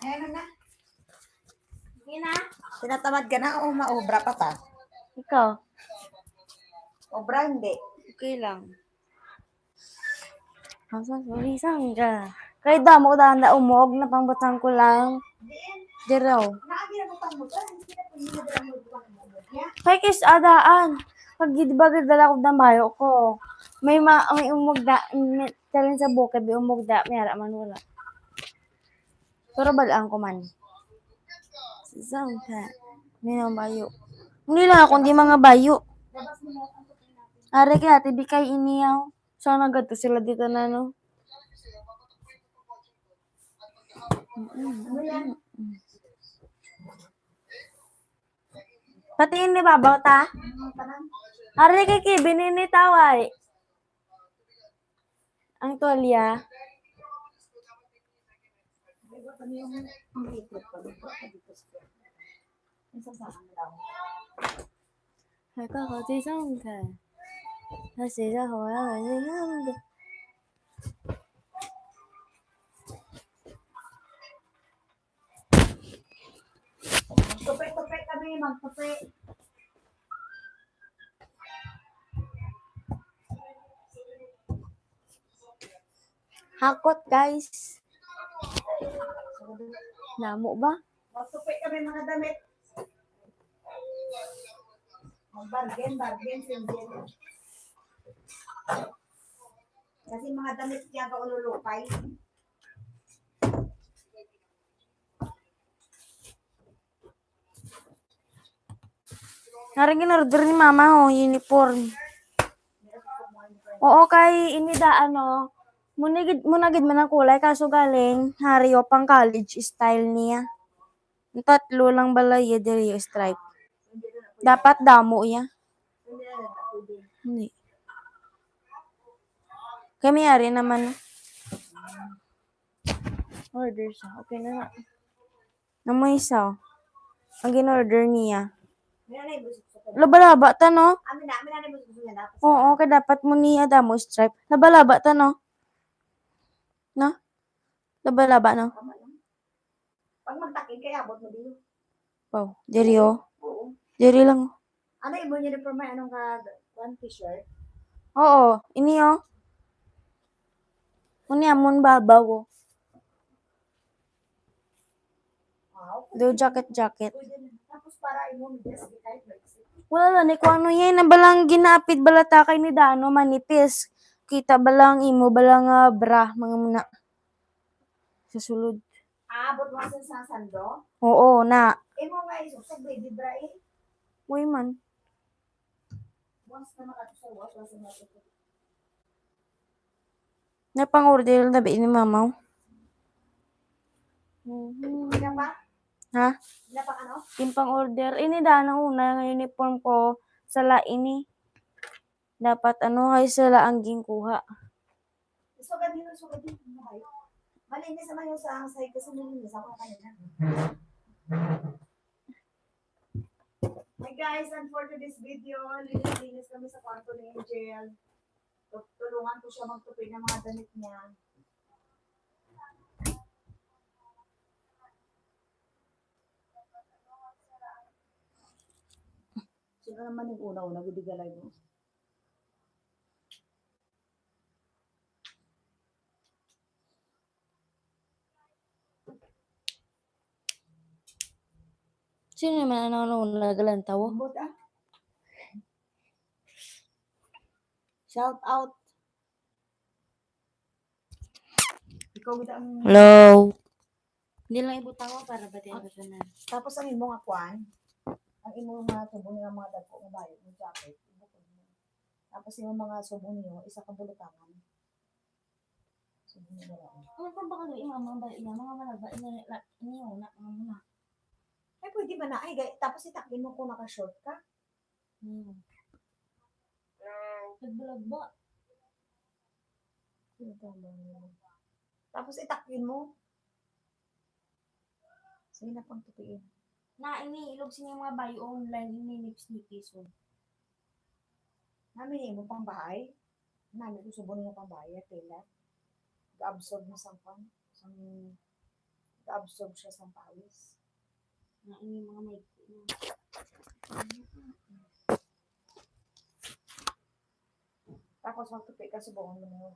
Ayan na. Sige na. Tinatamad ka na o maobra pa ta? Ikaw. Obra hindi. Okay lang. Asa, sorry, saan ka? Kay damo ko daan na umog, napangbatang ko lang. Di raw. Na na? Kay kis adaan. Pag di ba dala ko ng bayo ko. May ma may umog da, may talin sa bukid, may umog da, may ara man wala. Pero balaan ko man. Saan ka? Mga bayo. Hindi lang ako, hindi mga bayo. Are kaya, tibi kay iniyaw. Sana gadto sila dito na, no? Pati ini babaw ta? Are kay kay binini taway. Ang tolya. Hay có có gì không thể nó xảy ra hồi là gì không được Tupi-tupi kami, magtupi. hakot guys namo ba Magtupi kami mga damit. Mag-bargain, bargain, single. Kasi mga damit niya ka ululupay. naringin order ni mama oh uniform oo kay inida ano munigid munagid man ang kulay kaso galing hariyo pang college style niya tatlo lang balay diri yung stripe dapat damo ya Hindi. Kami ari naman. Order siya. Okay na na. Namoy isa. oh. Ang gin-order niya. Labalaba ta no? Oo, kay dapat mo niya damo stripe. Labalaba ta? No? Labalaba lang. Pag magtakin, kaya abot mo dito. Wow. Diri oh. Oo. Diri lang. Ano yung uniform may anong ka, one t-shirt? Oo. Ini oh. Uni amon babaw oh. Wow. Do jacket jacket. Na. Tapos para imong dress, kahit. Wala ni kung ano yan, na balang ginapit balata kay ni Dano, manipis. Kita balang imo, balang ah, bra, mga muna. Susulod. Ah, abot mo sa sando? Oo, na. Eh mo nga iso, sa baby bra eh. Uy man. Once na makatusar, once na makatusar. Napang-order na ba ni mama? Hindi na pa? Ha? Na pa ano? Yung pang-order. Ini Dano una, ng uniform ko sa laini. Dapat ano, kay sila ang gingkuha. Sugad din, sugad din. Mahay. Malinis naman yung sa side kasi nilinis ako kanina. Hi guys, and for today's video, linis kami sa kwarto ni Angel. Tu- Tulungan ko siya magtupi ng mga damit niya. Sino naman yung una-una, gudigalay mo? Sino naman ang ano, nagalantaw? Ambot ah. Shout out. Ikaw gid ang Hello? Hindi lang ibutang mo para batiin ko na. tapos ang imong akuan, ang imong mga subong nga mga dagko nga bayo ng jacket, ibukod mo. Tapos imong mga subong niyo, isa ka bulutangan. Subong niyo. Ano pa ba kayo yung mga ba ina mga malaba ina ini una mga pwede ba na ay gay, tapos itakin mo kung naka-short ka. Hmm. Nagbulag ba? Tama mo? Tapos itakin mo. Sige na pang tupiin. Na ini ilog sa mga bayo online ini nips ni piso. Namin mo pang bahay. Namin ko subong nga pang bahay, tela. Ga-absorb na sa pang. Sang ka-absorb siya sa pawis. Na ini mga may Tapos magtupi ka sa buong yung